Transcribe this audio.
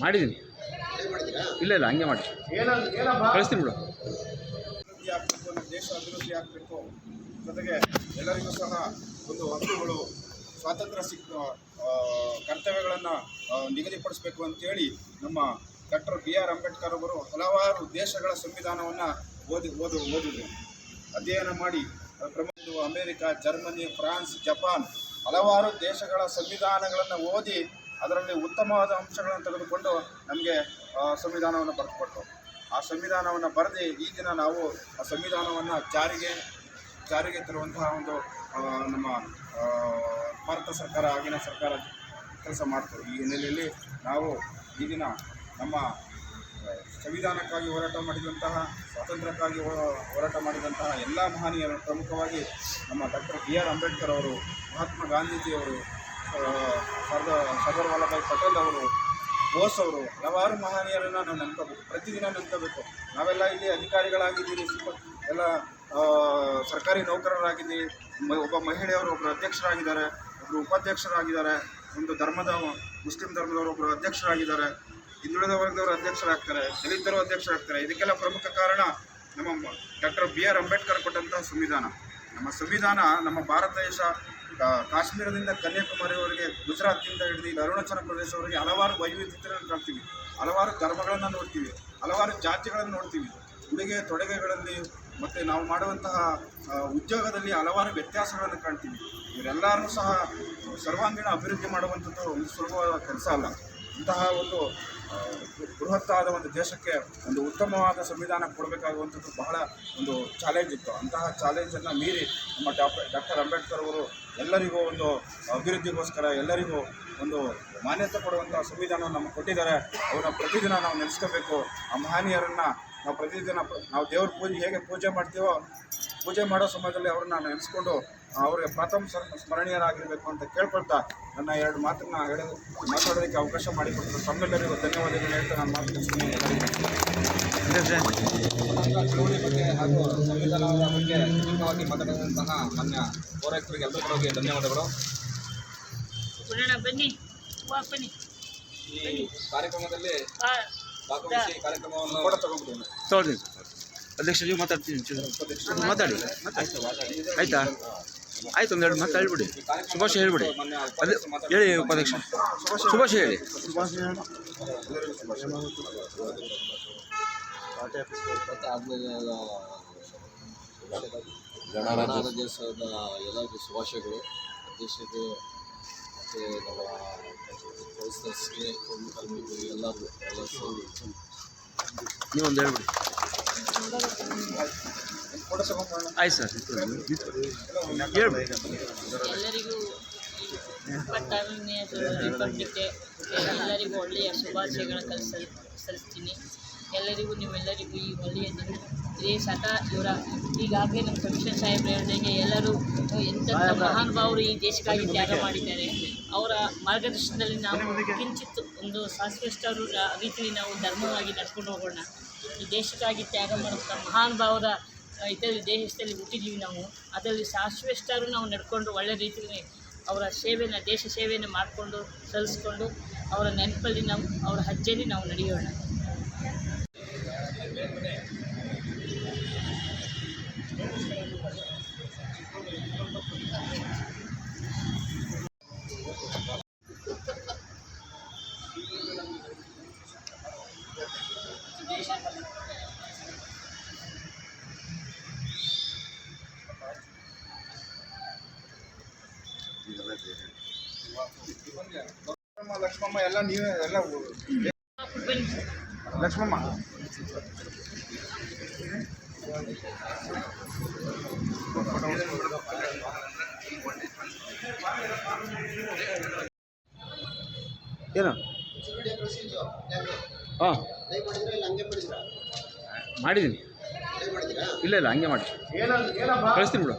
ಮಾಡಿದ್ದೀನಿ ಇಲ್ಲ ಇಲ್ಲ ಹಂಗೆ ಮಾಡಿ ಕಳಿಸ್ತೀನಿ ಬಿಡು. ಅಭಿವೃದ್ಧಿ ಆಗಬೇಕು ಒಂದು ದೇಶ ಅಭಿವೃದ್ಧಿ ಆಗಬೇಕು. ಜೊತೆಗೆ ಎಲ್ಲರಿಗೂ ಸಹ ಒಂದು ಹಕ್ಕುಗಳು ಸ್ವಾತಂತ್ರ್ಯ ಸಿಕ್ಕ ಕರ್ತವ್ಯಗಳನ್ನು ನಿಗದಿಪಡಿಸಬೇಕು ಅಂತೇಳಿ ನಮ್ಮ ಡಾಕ್ಟರ್ ಬಿ ಆರ್ ಅಂಬೇಡ್ಕರ್ ಅವರು ಹಲವಾರು ದೇಶಗಳ ಸಂವಿಧಾನವನ್ನು ಓದಿ ಓದು ಓದಿದರು. ಅಧ್ಯಯನ ಮಾಡಿ ಪ್ರಮುಖ ಅಮೇರಿಕಾ ಜರ್ಮನಿ ಫ್ರಾನ್ಸ್ ಜಪಾನ್ ಹಲವಾರು ದೇಶಗಳ ಸಂವಿಧಾನಗಳನ್ನು ಓದಿ ಅದರಲ್ಲಿ ಉತ್ತಮವಾದ ಅಂಶಗಳನ್ನು ತೆಗೆದುಕೊಂಡು ನಮಗೆ ಸಂವಿಧಾನವನ್ನು ಬರೆದುಕೊಟ್ಟರು. ಆ ಸಂವಿಧಾನವನ್ನು ಬರೆದು ಈ ದಿನ ನಾವು ಆ ಸಂವಿಧಾನವನ್ನು ಜಾರಿಗೆ ಜಾರಿಗೆ ತರುವಂತಹ ಒಂದು ನಮ್ಮ ಭಾರತ ಸರ್ಕಾರ, ಆಗಿನ ಸರ್ಕಾರ ಕೆಲಸ ಮಾಡ್ತೇವೆ ಈ ಹಿನ್ನೆಲೆಯಲ್ಲಿ ನಾವು ಈ ದಿನ ನಮ್ಮ ಸಂವಿಧಾನಕ್ಕಾಗಿ ಹೋರಾಟ ಮಾಡಿದಂತಹ, ಸ್ವಾತಂತ್ರ್ಯಕ್ಕಾಗಿ ಹೋರಾಟ ಮಾಡಿದಂತಹ ಎಲ್ಲ ಮಹನೀಯರು ಪ್ರಮುಖವಾಗಿ ನಮ್ಮ ಡಾಕ್ಟರ್ ಬಿ ಆರ್ ಅಂಬೇಡ್ಕರ್ ಅವರು, ಮಹಾತ್ಮ ಗಾಂಧೀಜಿಯವರು ಸರ್ದಾರ್ ಸರ್ದಾರ್ ವಲ್ಲಭಾಯ್ ಪಟೇಲ್ ಅವರು, ಬೋಸ್ ಅವರು, ಹಲವಾರು ಮಹನೀಯರನ್ನು ನಾವು ನೆನ್ಕೋಬೇಕು ಪ್ರತಿದಿನ ನೆನ್ಕೋಬೇಕು ನಾವೆಲ್ಲ ಇಲ್ಲಿ ಅಧಿಕಾರಿಗಳಾಗಿದ್ದೀವಿ ಎಲ್ಲ ಸರ್ಕಾರಿ ನೌಕರರಾಗಿದ್ದೀವಿ ಒಬ್ಬ ಮಹಿಳೆಯವರು ಒಬ್ಬರು ಅಧ್ಯಕ್ಷರಾಗಿದ್ದಾರೆ ಒಬ್ಬರು ಉಪಾಧ್ಯಕ್ಷರಾಗಿದ್ದಾರೆ, ಒಂದು ಧರ್ಮದ, ಮುಸ್ಲಿಂ ಧರ್ಮದವರು ಒಬ್ಬರು ಅಧ್ಯಕ್ಷರಾಗಿದ್ದಾರೆ. ಹಿಂದುಳಿದ ವರ್ಗದವರು ಅಧ್ಯಕ್ಷರಾಗ್ತಾರೆ, ದಲಿತರು ಅಧ್ಯಕ್ಷರಾಗ್ತಾರೆ. ಇದಕ್ಕೆಲ್ಲ ಪ್ರಮುಖ ಕಾರಣ ನಮ್ಮ ಡಾಕ್ಟರ್ ಬಿ ಆರ್ ಅಂಬೇಡ್ಕರ್ ಕೊಟ್ಟಂತಹ ಸಂವಿಧಾನ. ನಮ್ಮ ಸಂವಿಧಾನ ನಮ್ಮ ಭಾರತ ದೇಶ ಕಾಶ್ಮೀರದಿಂದ ಕನ್ಯಾಕುಮಾರಿವರೆಗೆ ಗುಜರಾತ್ನಿಂದ ಹಿಡಿದು ಇಲ್ಲಿ ಅರುಣಾಚಲ ಪ್ರದೇಶವರೆಗೆ ಹಲವಾರು ವೈವಿಧ್ಯತೆಗಳನ್ನು ಕಾಣ್ತೀವಿ. ಹಲವಾರು ಧರ್ಮಗಳನ್ನು ನೋಡ್ತೀವಿ. ಹಲವಾರು ಜಾತಿಗಳನ್ನು ನೋಡ್ತೀವಿ. ಉಡುಗೆ, ತೊಡುಗೆಗಳಲ್ಲಿ ಮತ್ತು ನಾವು ಮಾಡುವಂತಹ ಉದ್ಯೋಗದಲ್ಲಿ ಹಲವಾರು ವ್ಯತ್ಯಾಸಗಳನ್ನು ಕಾಣ್ತೀವಿ. ಇವರೆಲ್ಲರೂ ಸಹ ಸರ್ವಾಂಗೀಣ ಅಭಿವೃದ್ಧಿ ಮಾಡುವಂಥದ್ದು ಒಂದು ಸುಲಭವಾದ ಕೆಲಸ ಅಲ್ಲ. ಇಂತಹ ಒಂದು ಬೃಹತ್ತಾದ ಒಂದು ದೇಶಕ್ಕೆ ಒಂದು ಉತ್ತಮವಾದ ಸಂವಿಧಾನ ಕೊಡಬೇಕಾಗುವಂಥದ್ದು ಬಹಳ ಒಂದು ಚಾಲೆಂಜ್ ಇತ್ತು. ಅಂತಹ ಚಾಲೆಂಜನ್ನು ಮೀರಿ ನಮ್ಮ ಡಾಕ್ಟರ್ ಡಾಕ್ಟರ್ ಅಂಬೇಡ್ಕರ್ ಅವರು ಎಲ್ಲರಿಗೂ ಒಂದು ಅಭಿವೃದ್ಧಿಗೋಸ್ಕರ ಎಲ್ಲರಿಗೂ ಒಂದು ಮಾನ್ಯತೆ ಕೊಡುವಂಥ ಸಂವಿಧಾನ ನಮಗೆ ಕೊಟ್ಟಿದ್ದಾರೆ. ಅವನ್ನ ಪ್ರತಿದಿನ ನಾವು ನೆನೆಸ್ಕೋಬೇಕು. ಆ ಮಹನೀಯರನ್ನು ನಾವು ಪ್ರತಿದಿನ ಪ್ರ- ನಾವು ದೇವ್ರ ಪೂಜೆ ಹೇಗೆ ಪೂಜೆ ಮಾಡ್ತೀವೋ, ಪೂಜೆ ಮಾಡೋ ಸಮಯದಲ್ಲಿ ಅವ್ರನ್ನ ನೆನೆಸ್ಕೊಂಡು ಅವರಿಗೆ ಪ್ರಥಮ ಸ್ಮ- ಸ್ಮರಣೀಯರಾಗಿರಬೇಕು ಅಂತ ಕೇಳ್ಕೊಳ್ತಾ ನನ್ನ ಎರಡು ಮಾತನ್ನ ಹೇಳಿದ ಮಾತಾಡೋದಕ್ಕೆ ಅವಕಾಶ ಮಾಡಿಕೊಟ್ಟರು ತಮ್ಮೆಲ್ಲರಿಗೂ ಧನ್ಯವಾದಗಳು ಹೇಳ್ತಾ ನಾನು ಮಾತು ಮುಗಿಸ್ತೀನಿ. ಚಳುವಳಿ ಬಗ್ಗೆ ಹಾಗೂ ಸಂವಿಧಾನದ ಬಗ್ಗೆ ದೀರ್ಘವಾಗಿ ಮಾತಾಡಿದಂತಹ ಮಾನ್ಯ ಪೌರಾಯುಕ್ತರಿಗೆ ಎಲ್ಲರೂ ಕೂಡ ಹೋಗಿ ಧನ್ಯವಾದಗಳು ಈ ಕಾರ್ಯಕ್ರಮದಲ್ಲಿ ಭಾಗವಹಿಸಿ ಕಾರ್ಯಕ್ರಮವನ್ನು ತಗೊಂಡ್ಬಿಡಿ ತೊಗೊಳ್ತೀನಿ ಅಧ್ಯಕ್ಷ ನೀವು ಮಾತಾಡ್ತೀನಿ. ಮಾತಾಡಿ. ಆಯ್ತಾ? ಆಯ್ತು ಒಂದೆರಡು ಮಾತು ಹೇಳ್ಬಿಡಿ. ಶುಭಾಶಯ ಹೇಳ್ಬಿಡಿ. ಅದೇ ಹೇಳಿ ಉಪಾಧ್ಯಕ್ಷ. ಶುಭಾಶಯ ಹೇಳಿ. ಶುಭಾಶಯ ಗಣರಾಜ್ಯೋತ್ಸವದ ಎಲ್ಲರಿಗೂ ಶುಭಾಶಯಗಳು ದೇಶಕ್ಕೆ ಮತ್ತು ನಮ್ಮ ಕ್ರೈಸ್ತರ್ಸ್ಗೆ ಕಾರ್ಮಿಕರು ಎಲ್ಲರಿಗೂ ಎಲ್ಲ ನೀವೊಂದು ಹೇಳ್ಬಿಡಿ. ಆಯ್ತು ಸರ್. ಎಲ್ಲರಿಗೂ ಇಪ್ಪತ್ತಾರನೇ ಎಲ್ಲರಿಗೂ ಒಳ್ಳೆಯ ಶುಭಾಶಯಗಳ ಕಲಿಸ ಸಲ್ಲಿಸ್ತೀನಿ. ಎಲ್ಲರಿಗೂ ನಿಮ್ಮೆಲ್ಲರಿಗೂ ಈ ಒಳ್ಳೆಯ ದಿನ. ಇದೇ ಸದಾ ಇವರ ಈಗಾಗಲೇ ನಮ್ಮ ಕಮಿಷನ್ ಸಾಹೇಬ್ರು ಹೇಳಿದಂಗೆ ಎಲ್ಲರೂ ಎಂತೆಂಥ ಮಹಾನ್ ಭಾವರು ಈ ದೇಶಕ್ಕಾಗಿ ತ್ಯಾಗ ಮಾಡಿದ್ದಾರೆ. ಅವರ ಮಾರ್ಗದರ್ಶನದಲ್ಲಿ ನಾವು ಕಿಂಚಿತ್ ಒಂದು ಶಾಶ್ವತರು ರೀತಿಯಲ್ಲಿ ನಾವು ಧರ್ಮವಾಗಿ ನಡ್ಕೊಂಡು ಹೋಗೋಣ. ಈ ದೇಶಕ್ಕಾಗಿ ತ್ಯಾಗ ಮಾಡುವಂಥ ಮಹಾನ್ ಭಾವದ ಇದರಲ್ಲಿ ದೇಶದಲ್ಲಿ ಹುಟ್ಟಿದ್ದೀವಿ ನಾವು. ಅದರಲ್ಲಿ ಶಾಶ್ವತರು ನಾವು ನಡ್ಕೊಂಡು ಒಳ್ಳೆ ರೀತಿಯಲ್ಲಿ ಅವರ ಸೇವೆಯನ್ನು ದೇಶ ಸೇವೆಯನ್ನು ಮಾಡಿಕೊಂಡು, ಸಲ್ಲಿಸ್ಕೊಂಡು ಅವರ ನೆನಪಲ್ಲಿ ನಾವು, ಅವರ ಹೆಜ್ಜೆಯಲ್ಲಿ ನಾವು ನಡೆಯೋಣ. ಲಕ್ಷ್ಮಮ್ಮ, ಎಲ್ಲ ನೀವೇ ಎಲ್ಲ ಲಕ್ಷ್ಮಮ್ಮ? ಏನು? ಹಾಂ. ಮಾಡಿದ್ದೀನಿ. ಇಲ್ಲ ಇಲ್ಲ ಹಂಗೆ ಮಾಡಿ ಕಳಿಸ್ತೀನಿ ಬಿಡು.